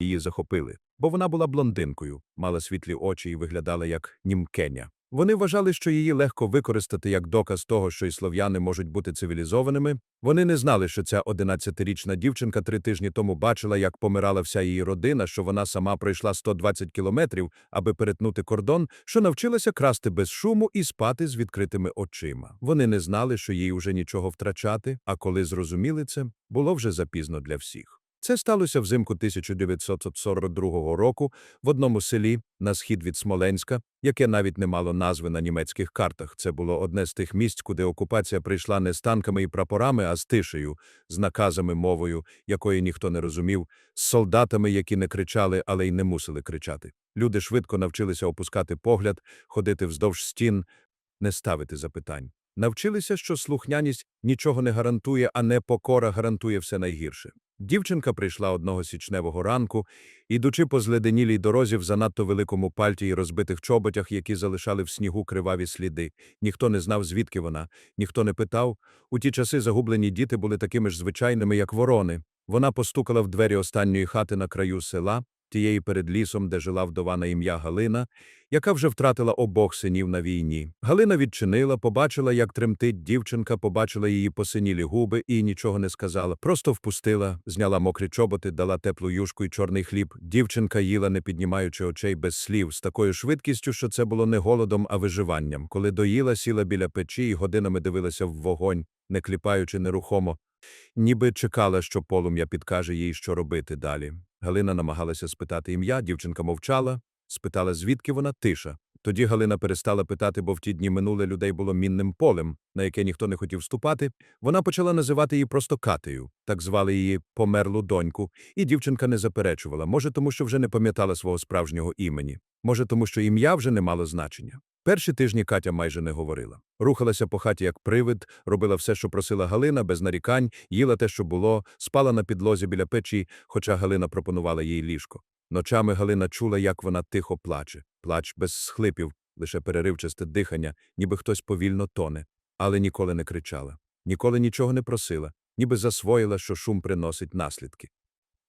Її захопили, бо вона була блондинкою, мала світлі очі і виглядала як німкеня. Вони вважали, що її легко використати як доказ того, що і слов'яни можуть бути цивілізованими. Вони не знали, що ця 11-річна дівчинка три тижні тому бачила, як помирала вся її родина, що вона сама пройшла 120 кілометрів, аби перетнути кордон, що навчилася красти без шуму і спати з відкритими очима. Вони не знали, що їй уже нічого втрачати, а коли зрозуміли це, було вже запізно для всіх. Це сталося взимку 1942 року в одному селі на схід від Смоленська, яке навіть не мало назви на німецьких картах. Це було одне з тих місць, куди окупація прийшла не з танками і прапорами, а з тишею, з наказами мовою, якої ніхто не розумів, з солдатами, які не кричали, але й не мусили кричати. Люди швидко навчилися опускати погляд, ходити вздовж стін, не ставити запитань. Навчилися, що слухняність нічого не гарантує, а непокора гарантує все найгірше. Дівчинка прийшла одного січневого ранку, ідучи по зледенілій дорозі в занадто великому пальті і розбитих чоботях, які залишали в снігу криваві сліди. Ніхто не знав, звідки вона, ніхто не питав. У ті часи загублені діти були такими ж звичайними, як ворони. Вона постукала в двері останньої хати на краю села, тієї перед лісом, де жила вдова на ім'я Галина, яка вже втратила обох синів на війні. Галина відчинила, побачила, як тремтить дівчинка, побачила її посинілі губи і нічого не сказала. Просто впустила, зняла мокрі чоботи, дала теплу юшку і чорний хліб. Дівчинка їла, не піднімаючи очей без слів, з такою швидкістю, що це було не голодом, а виживанням. Коли доїла, сіла біля печі і годинами дивилася в вогонь, не кліпаючи нерухомо. Ніби чекала, що полум'я підкаже їй, що робити далі. Галина намагалася спитати ім'я, дівчинка мовчала, спитала, звідки вона тиша. Тоді Галина перестала питати, бо в ті дні минуле людей було мінним полем, на яке ніхто не хотів вступати. Вона почала називати її просто Катею, так звали її померлу доньку, і дівчинка не заперечувала, може, тому що вже не пам'ятала свого справжнього імені, може, тому що ім'я вже не мало значення. Перші тижні Катя майже не говорила. Рухалася по хаті як привид, робила все, що просила Галина, без нарікань, їла те, що було, спала на підлозі біля печі, хоча Галина пропонувала їй ліжко. Ночами Галина чула, як вона тихо плаче. Плач без схлипів, лише переривчасте дихання, ніби хтось повільно тоне, але ніколи не кричала, ніколи нічого не просила, ніби засвоїла, що шум приносить наслідки.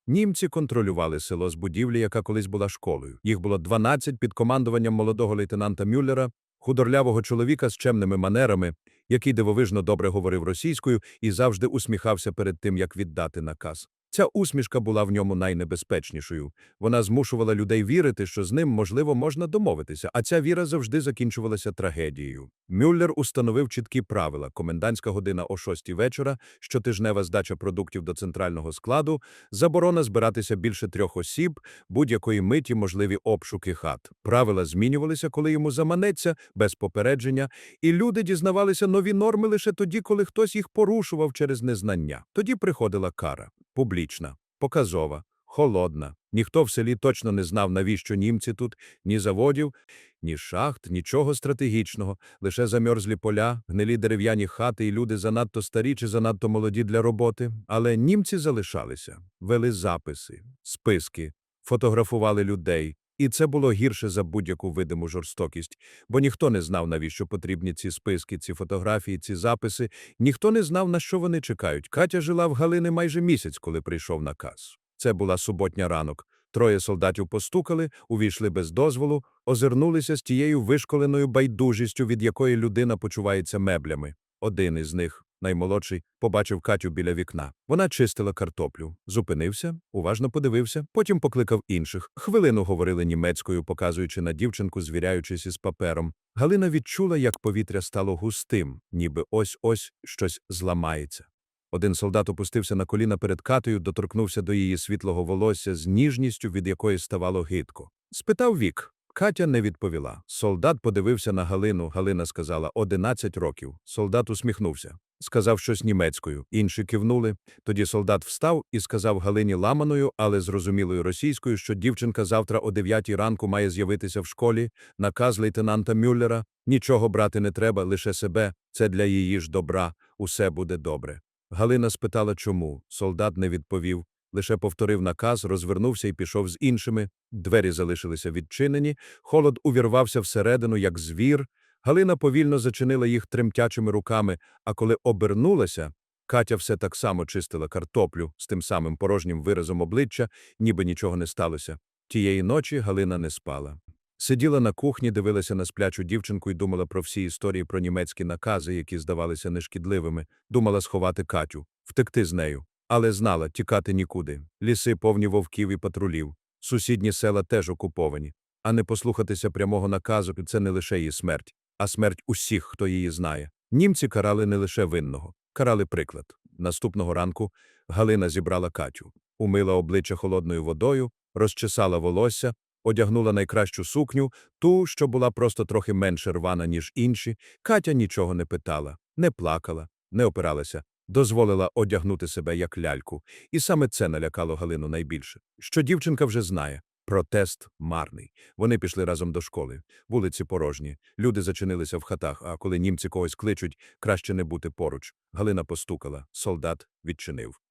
Німці контролювали село з будівлі, яка колись була школою. Їх було 12 під командуванням молодого лейтенанта Мюллера, худорлявого чоловіка з чемними манерами, який дивовижно добре говорив російською і завжди усміхався перед тим, як віддати наказ. Ця усмішка була в ньому найнебезпечнішою. Вона змушувала людей вірити, що з ним, можливо, можна домовитися, а ця віра завжди закінчувалася трагедією. Мюллер установив чіткі правила: комендантська година о 6 вечора, щотижнева здача продуктів до центрального складу, заборона збиратися більше трьох осіб, будь-якої миті можливі обшуки хат. Правила змінювалися, коли йому заманеться, без попередження, і люди дізнавалися нові норми лише тоді, коли хтось їх порушував через незнання. Тоді приходила кара публічна, показова, холодна. Ніхто в селі точно не знав, навіщо німці тут, ні заводів, ні шахт, нічого стратегічного, лише замерзлі поля, гнилі дерев'яні хати і люди занадто старі чи занадто молоді для роботи. Але німці залишалися, вели записи, списки, фотографували людей. І це було гірше за будь-яку видиму жорстокість, бо ніхто не знав, навіщо потрібні ці списки, ці фотографії, ці записи, ніхто не знав, на що вони чекають. Катя жила в Галини майже місяць, коли прийшов наказ. Це була суботня ранок. Троє солдатів постукали, увійшли без дозволу, озирнулися з тією вишколеною байдужістю, від якої людина почувається меблями. Один із них, наймолодший, побачив Катю біля вікна. Вона чистила картоплю. Зупинився, уважно подивився, потім покликав інших. Хвилину говорили німецькою, показуючи на дівчинку, звіряючись із папером. Галина відчула, як повітря стало густим, ніби ось-ось щось зламається. Один солдат опустився на коліна перед Катею, доторкнувся до її світлого волосся з ніжністю, від якої ставало гидко. Спитав вік. Катя не відповіла. Солдат подивився на Галину. Галина сказала «11 років. Солдат усміхнувся. Сказав щось німецькою. Інші кивнули. Тоді солдат встав і сказав Галині ламаною, але зрозумілою російською, що дівчинка завтра о 9 ранку має з'явитися в школі. Наказ лейтенанта Мюллера. Нічого брати не треба, лише себе. Це для її ж добра. Усе буде добре. Галина спитала, чому. Солдат не відповів. Лише повторив наказ, розвернувся і пішов з іншими. Двері залишилися відчинені, холод увірвався всередину, як звір. Галина повільно зачинила їх тремтячими руками, а коли обернулася, Катя все так само чистила картоплю з тим самим порожнім виразом обличчя, ніби нічого не сталося. Тієї ночі Галина не спала. Сиділа на кухні, дивилася на сплячу дівчинку і думала про всі історії про німецькі накази, які здавалися нешкідливими. Думала сховати Катю, втекти з нею. Але знала, тікати нікуди. Ліси повні вовків і патрулів. Сусідні села теж окуповані. А не послухатися прямого наказу – це не лише її смерть, а смерть усіх, хто її знає. Німці карали не лише винного, карали приклад. Наступного ранку Галина зібрала Катю, умила обличчя холодною водою, розчесала волосся, одягнула найкращу сукню, ту, що була просто трохи менше рвана, ніж інші. Катя нічого не питала, не плакала, не опиралася, дозволила одягнути себе як ляльку. І саме це налякало Галину найбільше. Що дівчинка вже знає. Протест марний. Вони пішли разом до школи. Вулиці порожні. Люди зачинилися в хатах, а коли німці когось кличуть, краще не бути поруч. Галина постукала. Солдат відчинив.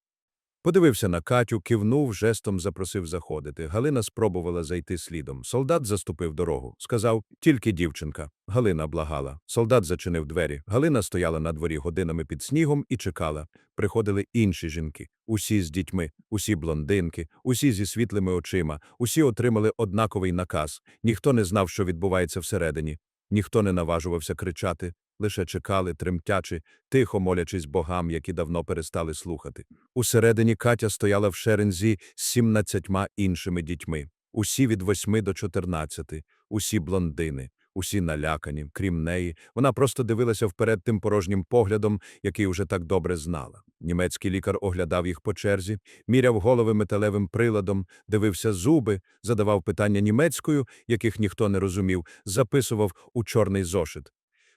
Подивився на Катю, кивнув, жестом запросив заходити. Галина спробувала зайти слідом. Солдат заступив дорогу. Сказав «Тільки дівчинка». Галина благала. Солдат зачинив двері. Галина стояла на дворі годинами під снігом і чекала. Приходили інші жінки. Усі з дітьми, усі блондинки, усі зі світлими очима. Усі отримали однаковий наказ. Ніхто не знав, що відбувається всередині. Ніхто не наважувався кричати. Лише чекали, тремтячи, тихо молячись богам, які давно перестали слухати. Усередині Катя стояла в шерензі з сімнадцятьма іншими дітьми. Усі від восьми до чотирнадцяти, усі блондини, усі налякані, крім неї. Вона просто дивилася вперед тим порожнім поглядом, який уже так добре знала. Німецький лікар оглядав їх по черзі, міряв голови металевим приладом, дивився зуби, задавав питання німецькою, яких ніхто не розумів, записував у чорний зошит.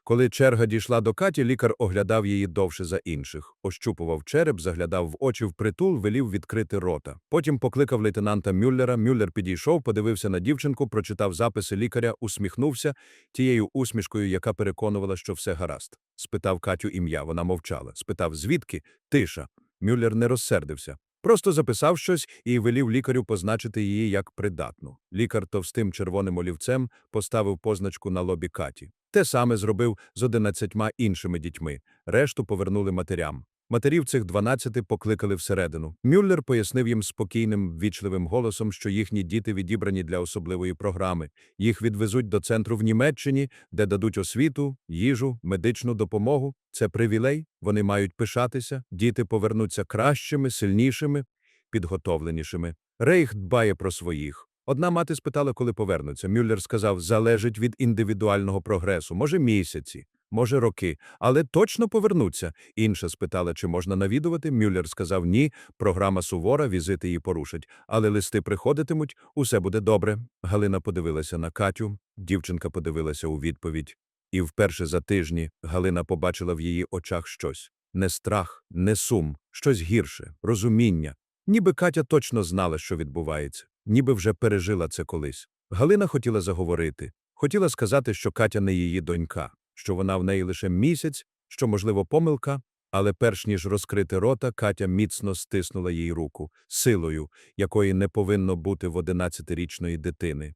Коли черга дійшла до Каті, лікар оглядав її довше за інших. Ощупував череп, заглядав в очі впритул, велів відкрити рота. Потім покликав лейтенанта Мюллера. Мюллер підійшов, подивився на дівчинку, прочитав записи лікаря, усміхнувся тією усмішкою, яка переконувала, що все гаразд. Спитав Катю ім'я, вона мовчала. Спитав, звідки? Тиша. Мюллер не розсердився. Просто записав щось і велів лікарю позначити її як придатну. Лікар товстим червоним олівцем поставив позначку на лобі Каті. Те саме зробив з одинадцятьма іншими дітьми. Решту повернули матерям. Матерів цих дванадцяти покликали всередину. Мюллер пояснив їм спокійним, ввічливим голосом, що їхні діти відібрані для особливої програми. Їх відвезуть до центру в Німеччині, де дадуть освіту, їжу, медичну допомогу. Це привілей, вони мають пишатися, діти повернуться кращими, сильнішими, підготовленішими. Рейх дбає про своїх. Одна мати спитала, коли повернуться. Мюллер сказав, залежить від індивідуального прогресу. Може, місяці, може, роки, але точно повернуться. Інша спитала, чи можна навідувати. Мюллер сказав, ні, програма сувора, візити її порушать. Але листи приходитимуть, усе буде добре. Галина подивилася на Катю, дівчинка подивилася у відповідь. І вперше за тижні Галина побачила в її очах щось. Не страх, не сум, щось гірше, розуміння. Ніби Катя точно знала, що відбувається, ніби вже пережила це колись. Галина хотіла заговорити, хотіла сказати, що Катя не її донька, що вона в неї лише місяць, що, можливо, помилка, але перш ніж розкрити рота, Катя міцно стиснула їй руку, силою, якої не повинно бути в одинадцятирічної дитини.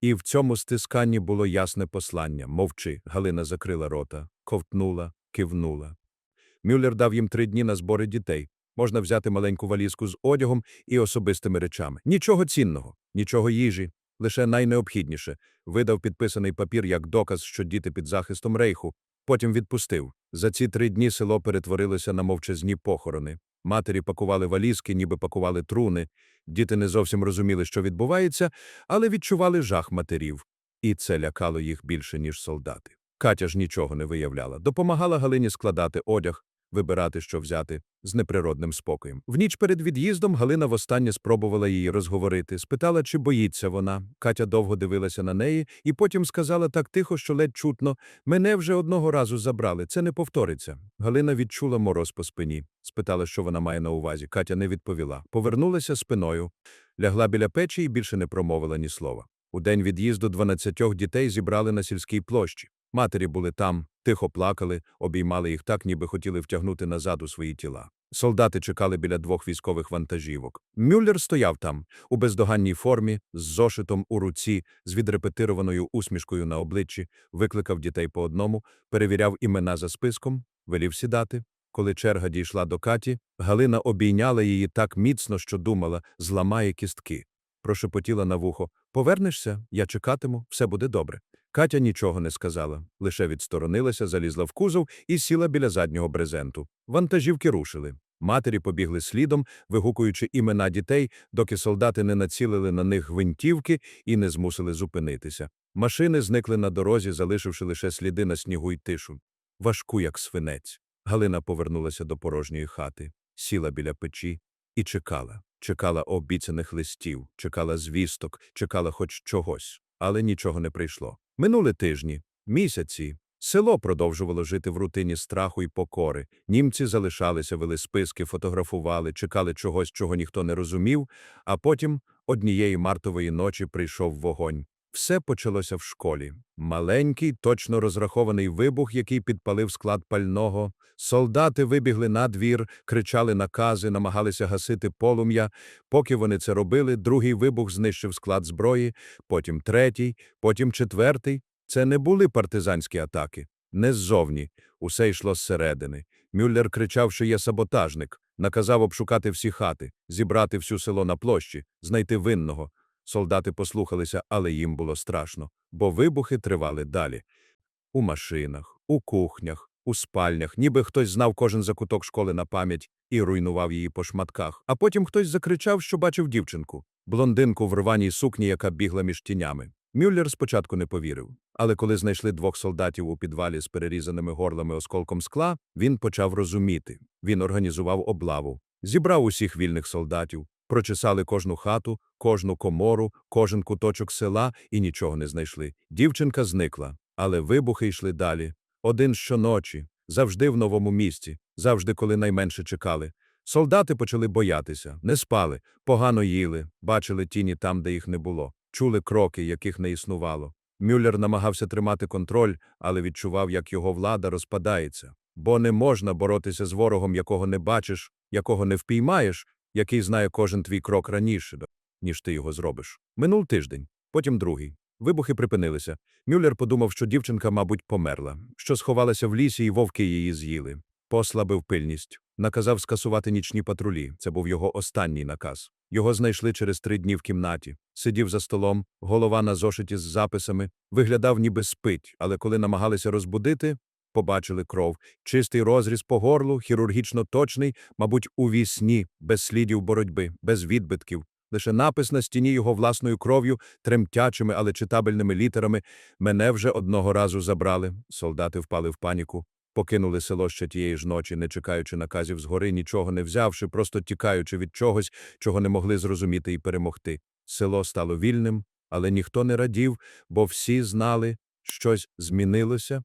І в цьому стисканні було ясне послання «Мовчи». Галина закрила рота, ковтнула, кивнула. Мюллер дав їм три дні на збори дітей. Можна взяти маленьку валізку з одягом і особистими речами. Нічого цінного, нічого їжі, лише найнеобхідніше. Видав підписаний папір як доказ, що діти під захистом рейху. Потім відпустив. За ці три дні село перетворилося на мовчазні похорони. Матері пакували валізки, ніби пакували труни. Діти не зовсім розуміли, що відбувається, але відчували жах матерів. І це лякало їх більше, ніж солдати. Катя ж нічого не виявляла. Допомагала Галині складати одяг, вибирати, що взяти, з неприродним спокоєм. В ніч перед від'їздом Галина востаннє спробувала її розговорити, спитала, чи боїться вона. Катя довго дивилася на неї і потім сказала так тихо, що ледь чутно, «Мене вже одного разу забрали, це не повториться». Галина відчула мороз по спині, спитала, що вона має на увазі. Катя не відповіла. Повернулася спиною, лягла біля печі і більше не промовила ні слова. У день від'їзду дванадцятьох дітей зібрали на сільській площі. Матері були там, тихо плакали, обіймали їх так, ніби хотіли втягнути назад у свої тіла. Солдати чекали біля двох військових вантажівок. Мюллер стояв там, у бездоганній формі, з зошитом у руці, з відрепетированою усмішкою на обличчі, викликав дітей по одному, перевіряв імена за списком, велів сідати. Коли черга дійшла до Каті, Галина обійняла її так міцно, що думала, зламає кістки. Прошепотіла на вухо Повернешся, я чекатиму, все буде добре. Катя нічого не сказала, лише відсторонилася, залізла в кузов і сіла біля заднього брезенту. Вантажівки рушили. Матері побігли слідом, вигукуючи імена дітей, доки солдати не націлили на них гвинтівки і не змусили зупинитися. Машини зникли на дорозі, залишивши лише сліди на снігу й тишу. Важку, як свинець. Галина повернулася до порожньої хати, сіла біля печі і чекала. Чекала обіцяних листів, чекала звісток, чекала хоч чогось, але нічого не прийшло. Минули тижні, місяці. Село продовжувало жити в рутині страху й покори. Німці залишалися, вели списки, фотографували, чекали чогось, чого ніхто не розумів, а потім однієї мартової ночі прийшов вогонь. Все почалося в школі. Маленький, точно розрахований вибух, який підпалив склад пального. Солдати вибігли на двір, кричали накази, намагалися гасити полум'я. Поки вони це робили, другий вибух знищив склад зброї, потім третій, потім четвертий. Це не були партизанські атаки. Не ззовні. Усе йшло зсередини. Мюллер кричав, що є саботажник. Наказав обшукати всі хати, зібрати всю село на площі, знайти винного. Солдати послухалися, але їм було страшно, бо вибухи тривали далі. У машинах, у кухнях, у спальнях, ніби хтось знав кожен закуток школи на пам'ять і руйнував її по шматках. А потім хтось закричав, що бачив дівчинку, блондинку в рваній сукні, яка бігла між тінями. Мюллер спочатку не повірив, але коли знайшли двох солдатів у підвалі з перерізаними горлами осколком скла, він почав розуміти. Він організував облаву, зібрав усіх вільних солдатів, прочесали кожну хату, кожну комору, кожен куточок села і нічого не знайшли. Дівчинка зникла, але вибухи йшли далі. Один щоночі, завжди в новому місці, завжди, коли найменше чекали. Солдати почали боятися, не спали, погано їли, бачили тіні там, де їх не було, чули кроки, яких не існувало. Мюллер намагався тримати контроль, але відчував, як його влада розпадається. Бо не можна боротися з ворогом, якого не бачиш, якого не впіймаєш, який знає кожен твій крок раніше, ніж ти його зробиш. Минув тиждень, потім другий. Вибухи припинилися. Мюллер подумав, що дівчинка, мабуть, померла, що сховалася в лісі, і вовки її з'їли. Послабив пильність. Наказав скасувати нічні патрулі. Це був його останній наказ. Його знайшли через три дні в кімнаті. Сидів за столом, голова на зошиті з записами, виглядав ніби спить, але коли намагалися розбудити, побачили кров. Чистий розріз по горлу, хірургічно точний, мабуть, у вісні, без слідів боротьби, без відбитків. Лише напис на стіні його власною кров'ю, тремтячими, але читабельними літерами. Мене вже одного разу забрали. Солдати впали в паніку. Покинули село ще тієї ж ночі, не чекаючи наказів згори, нічого не взявши, просто тікаючи від чогось, чого не могли зрозуміти і перемогти. Село стало вільним, але ніхто не радів, бо всі знали, щось змінилося.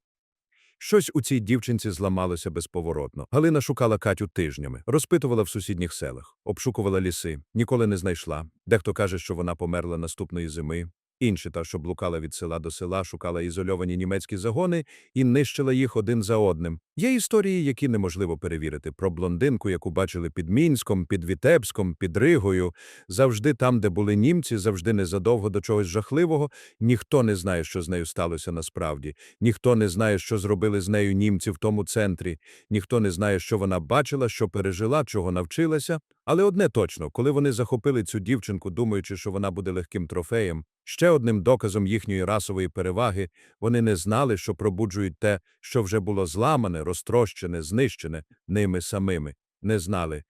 Щось у цій дівчинці зламалося безповоротно. Галина шукала Катю тижнями, розпитувала в сусідніх селах, обшукувала ліси, ніколи не знайшла. Дехто каже, що вона померла наступної зими. Інші, та, що блукала від села до села, шукала ізольовані німецькі загони і нищила їх один за одним. Є історії, які неможливо перевірити. Про блондинку, яку бачили під Мінськом, під Вітебськом, під Ригою. Завжди там, де були німці, завжди незадовго до чогось жахливого. Ніхто не знає, що з нею сталося насправді. Ніхто не знає, що зробили з нею німці в тому центрі. Ніхто не знає, що вона бачила, що пережила, чого навчилася. Але одне точно, коли вони захопили цю дівчинку, думаючи, що вона буде легким трофеєм, ще одним доказом їхньої расової переваги, вони не знали, що пробуджують те, що вже було зламане, розтрощене, знищене ними самими. Не знали,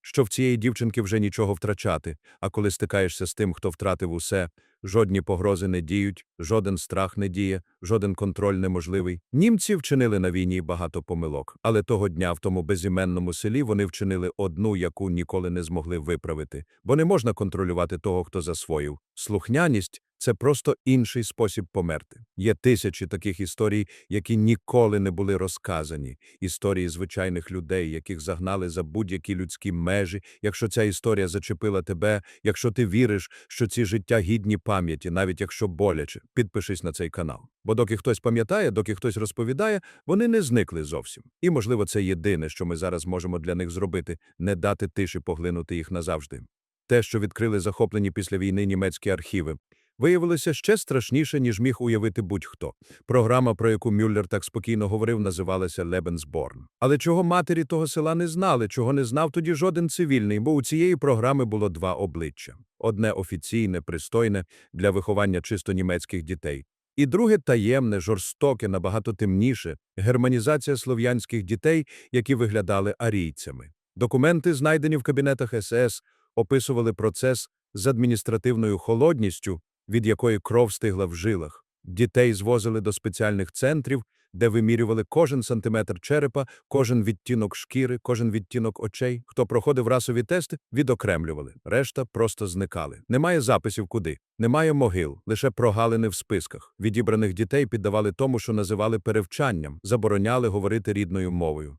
що в цієї дівчинки вже нічого втрачати, а коли стикаєшся з тим, хто втратив усе, жодні погрози не діють, жоден страх не діє, жоден контроль неможливий. Німці вчинили на війні багато помилок, але того дня в тому безіменному селі вони вчинили одну, яку ніколи не змогли виправити, бо не можна контролювати того, хто засвоїв. Слухняність це просто інший спосіб померти. Є тисячі таких історій, які ніколи не були розказані. Історії звичайних людей, яких загнали за будь-які людські межі. Якщо ця історія зачепила тебе, якщо ти віриш, що ці життя гідні пам'яті, навіть якщо боляче, підпишись на цей канал. Бо доки хтось пам'ятає, доки хтось розповідає, вони не зникли зовсім. І, можливо, це єдине, що ми зараз можемо для них зробити – не дати тиші поглинути їх назавжди. Те, що відкрили захоплені після війни німецькі архіви, виявилося ще страшніше, ніж міг уявити будь-хто. Програма, про яку Мюллер так спокійно говорив, називалася «Лебенсборн». Але чого матері того села не знали, чого не знав тоді жоден цивільний, бо у цієї програми було два обличчя. Одне офіційне, пристойне, для виховання чисто німецьких дітей. І друге таємне, жорстоке, набагато темніше – германізація слов'янських дітей, які виглядали арійцями. Документи, знайдені в кабінетах СС, описували процес з адміністративною холодністю, від якої кров стигла в жилах. Дітей звозили до спеціальних центрів, де вимірювали кожен сантиметр черепа, кожен відтінок шкіри, кожен відтінок очей. Хто проходив расові тести, відокремлювали. Решта просто зникали. Немає записів куди, немає могил, лише прогалини в списках. Відібраних дітей піддавали тому, що називали перевчанням, забороняли говорити рідною мовою.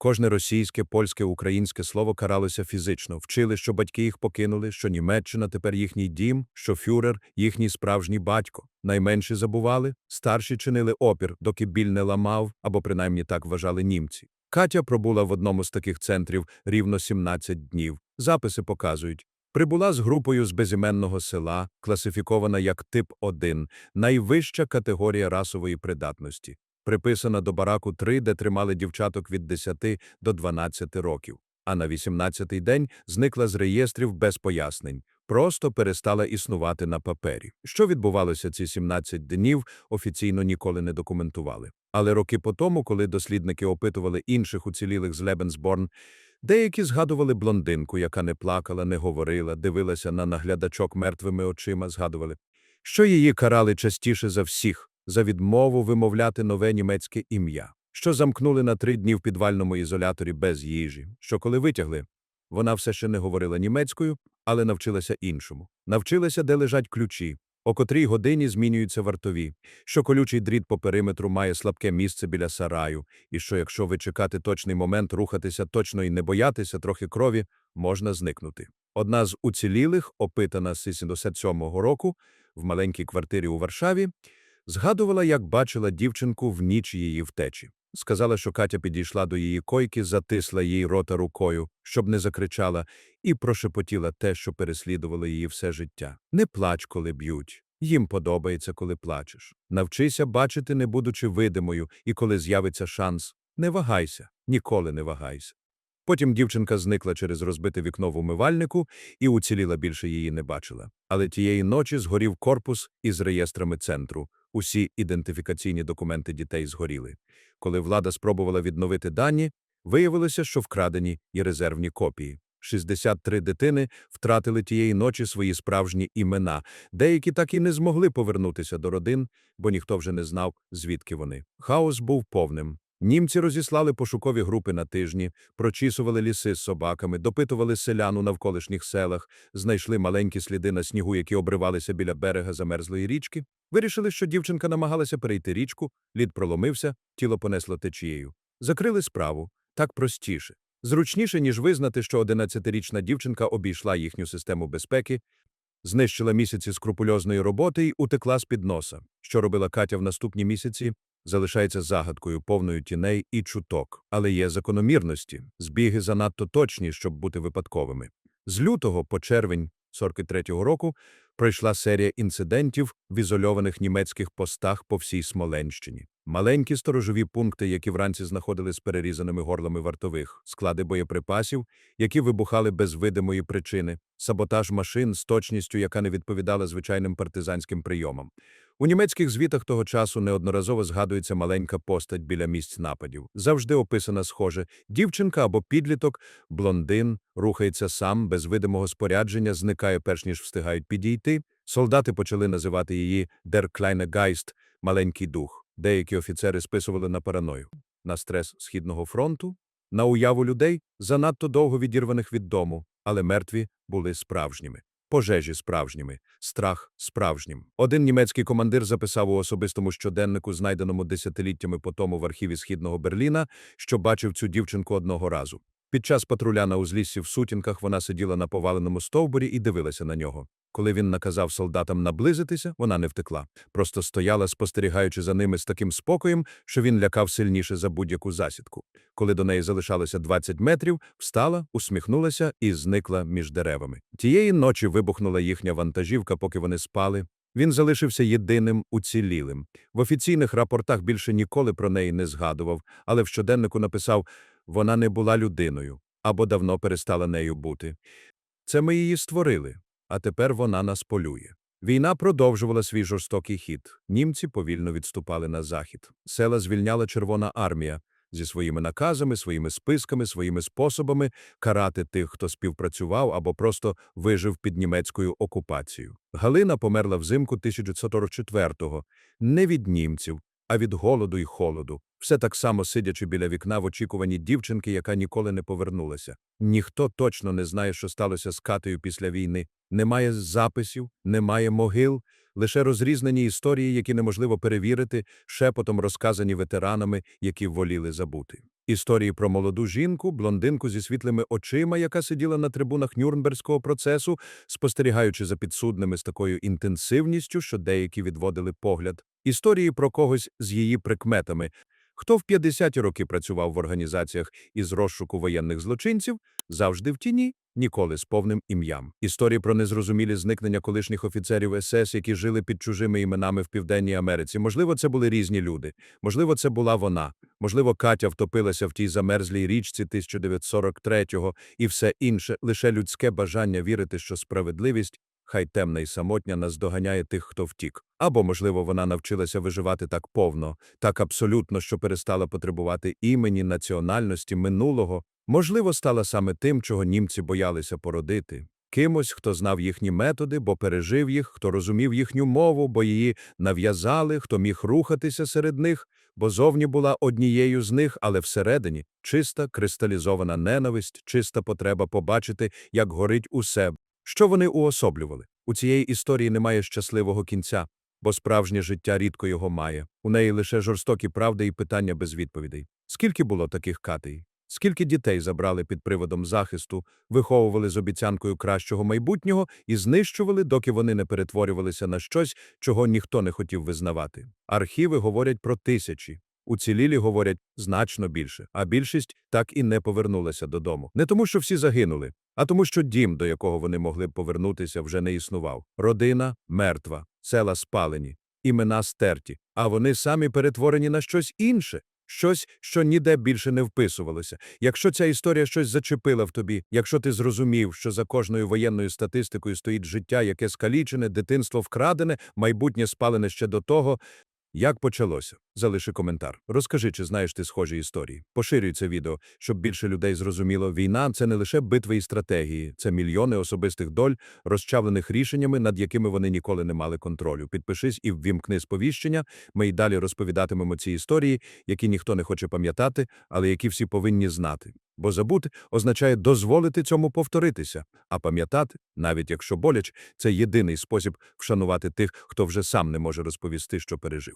Кожне російське, польське, українське слово каралося фізично. Вчили, що батьки їх покинули, що Німеччина тепер їхній дім, що фюрер – їхній справжній батько. Найменші забували, старші чинили опір, доки біль не ламав, або принаймні так вважали німці. Катя пробула в одному з таких центрів рівно 17 днів. Записи показують. Прибула з групою з безіменного села, класифікована як тип 1, найвища категорія расової придатності приписана до бараку 3, де тримали дівчаток від 10 до 12 років, а на 18-й день зникла з реєстрів без пояснень, просто перестала існувати на папері. Що відбувалося ці 17 днів, офіційно ніколи не документували. Але роки по тому, коли дослідники опитували інших уцілілих з Лебенсборн, деякі згадували блондинку, яка не плакала, не говорила, дивилася на наглядачок мертвими очима, згадували, що її карали частіше за всіх, за відмову вимовляти нове німецьке ім'я, що замкнули на три дні в підвальному ізоляторі без їжі, що коли витягли, вона все ще не говорила німецькою, але навчилася іншому. Навчилася, де лежать ключі, о котрій годині змінюються вартові, що колючий дріт по периметру має слабке місце біля сараю, і що якщо ви чекати точний момент рухатися точно і не боятися трохи крові, можна зникнути. Одна з уцілілих, опитана з 77-го року, в маленькій квартирі у Варшаві, Згадувала, як бачила дівчинку в ніч її втечі. Сказала, що Катя підійшла до її койки, затисла їй рота рукою, щоб не закричала, і прошепотіла те, що переслідувало її все життя. Не плач, коли б'ють. Їм подобається, коли плачеш. Навчися бачити, не будучи видимою, і коли з'явиться шанс, не вагайся, ніколи не вагайся. Потім дівчинка зникла через розбите вікно в умивальнику і уціліла більше її не бачила. Але тієї ночі згорів корпус із реєстрами центру. Усі ідентифікаційні документи дітей згоріли. Коли влада спробувала відновити дані, виявилося, що вкрадені і резервні копії. 63 дитини втратили тієї ночі свої справжні імена, деякі так і не змогли повернутися до родин, бо ніхто вже не знав, звідки вони. Хаос був повним. Німці розіслали пошукові групи на тижні, прочісували ліси з собаками, допитували селян у навколишніх селах, знайшли маленькі сліди на снігу, які обривалися біля берега замерзлої річки. Вирішили, що дівчинка намагалася перейти річку, лід проломився, тіло понесло течією. Закрили справу. Так простіше. Зручніше, ніж визнати, що 11-річна дівчинка обійшла їхню систему безпеки, знищила місяці скрупульозної роботи і утекла з-під носа. Що робила Катя в наступні місяці, залишається загадкою повною тіней і чуток. Але є закономірності, збіги занадто точні, щоб бути випадковими. З лютого по червень 43-го року пройшла серія інцидентів в ізольованих німецьких постах по всій Смоленщині. Маленькі сторожові пункти, які вранці знаходили з перерізаними горлами вартових, склади боєприпасів, які вибухали без видимої причини, саботаж машин з точністю, яка не відповідала звичайним партизанським прийомам. У німецьких звітах того часу неодноразово згадується маленька постать біля місць нападів. Завжди описана схоже. Дівчинка або підліток, блондин, рухається сам, без видимого спорядження, зникає перш ніж встигають підійти. Солдати почали називати її «Der kleine Geist» – «маленький дух». Деякі офіцери списували на параною, на стрес Східного фронту, на уяву людей, занадто довго відірваних від дому, але мертві були справжніми. Пожежі справжніми, страх справжнім. Один німецький командир записав у особистому щоденнику, знайденому десятиліттями по тому в архіві Східного Берліна, що бачив цю дівчинку одного разу. Під час патруля на узліссі в сутінках вона сиділа на поваленому стовбурі і дивилася на нього. Коли він наказав солдатам наблизитися, вона не втекла. Просто стояла, спостерігаючи за ними з таким спокоєм, що він лякав сильніше за будь-яку засідку. Коли до неї залишалося 20 метрів, встала, усміхнулася і зникла між деревами. Тієї ночі вибухнула їхня вантажівка, поки вони спали. Він залишився єдиним уцілілим. В офіційних рапортах більше ніколи про неї не згадував, але в щоденнику написав «Вона не була людиною» або давно перестала нею бути. Це ми її створили, а тепер вона нас полює. Війна продовжувала свій жорстокий хід. Німці повільно відступали на захід. Села звільняла Червона армія зі своїми наказами, своїми списками, своїми способами карати тих, хто співпрацював або просто вижив під німецькою окупацією. Галина померла взимку 1944-го не від німців, а від голоду й холоду. Все так само сидячи біля вікна в очікуванні дівчинки, яка ніколи не повернулася. Ніхто точно не знає, що сталося з Катею після війни. Немає записів, немає могил, лише розрізнені історії, які неможливо перевірити, шепотом розказані ветеранами, які воліли забути. Історії про молоду жінку, блондинку зі світлими очима, яка сиділа на трибунах Нюрнберзького процесу, спостерігаючи за підсудними з такою інтенсивністю, що деякі відводили погляд. Історії про когось з її прикметами. Хто в 50-ті роки працював в організаціях із розшуку воєнних злочинців, завжди в тіні, ніколи з повним ім'ям. Історії про незрозумілі зникнення колишніх офіцерів СС, які жили під чужими іменами в Південній Америці. Можливо, це були різні люди. Можливо, це була вона. Можливо, Катя втопилася в тій замерзлій річці 1943-го і все інше – лише людське бажання вірити, що справедливість хай темна й самотня наздоганяє тих, хто втік. Або, можливо, вона навчилася виживати так повно, так абсолютно, що перестала потребувати імені, національності, минулого. Можливо, стала саме тим, чого німці боялися породити. Кимось, хто знав їхні методи, бо пережив їх, хто розумів їхню мову, бо її нав'язали, хто міг рухатися серед них, бо зовні була однією з них, але всередині чиста кристалізована ненависть, чиста потреба побачити, як горить усе, що вони уособлювали? У цієї історії немає щасливого кінця, бо справжнє життя рідко його має. У неї лише жорстокі правди і питання без відповідей. Скільки було таких катей? Скільки дітей забрали під приводом захисту, виховували з обіцянкою кращого майбутнього і знищували, доки вони не перетворювалися на щось, чого ніхто не хотів визнавати. Архіви говорять про тисячі. Уцілілі говорять значно більше, а більшість так і не повернулася додому. Не тому, що всі загинули, а тому, що дім, до якого вони могли б повернутися, вже не існував. Родина мертва, села спалені, імена стерті, а вони самі перетворені на щось інше. Щось, що ніде більше не вписувалося. Якщо ця історія щось зачепила в тобі, якщо ти зрозумів, що за кожною воєнною статистикою стоїть життя, яке скалічене, дитинство вкрадене, майбутнє спалене ще до того, як почалося? Залиши коментар. Розкажи, чи знаєш ти схожі історії. Поширюй це відео, щоб більше людей зрозуміло. Війна – це не лише битви і стратегії, це мільйони особистих доль, розчавлених рішеннями, над якими вони ніколи не мали контролю. Підпишись і ввімкни сповіщення. Ми й далі розповідатимемо ці історії, які ніхто не хоче пам'ятати, але які всі повинні знати. Бо забути означає дозволити цьому повторитися, а пам'ятати, навіть якщо боляче, це єдиний спосіб вшанувати тих, хто вже сам не може розповісти, що пережив.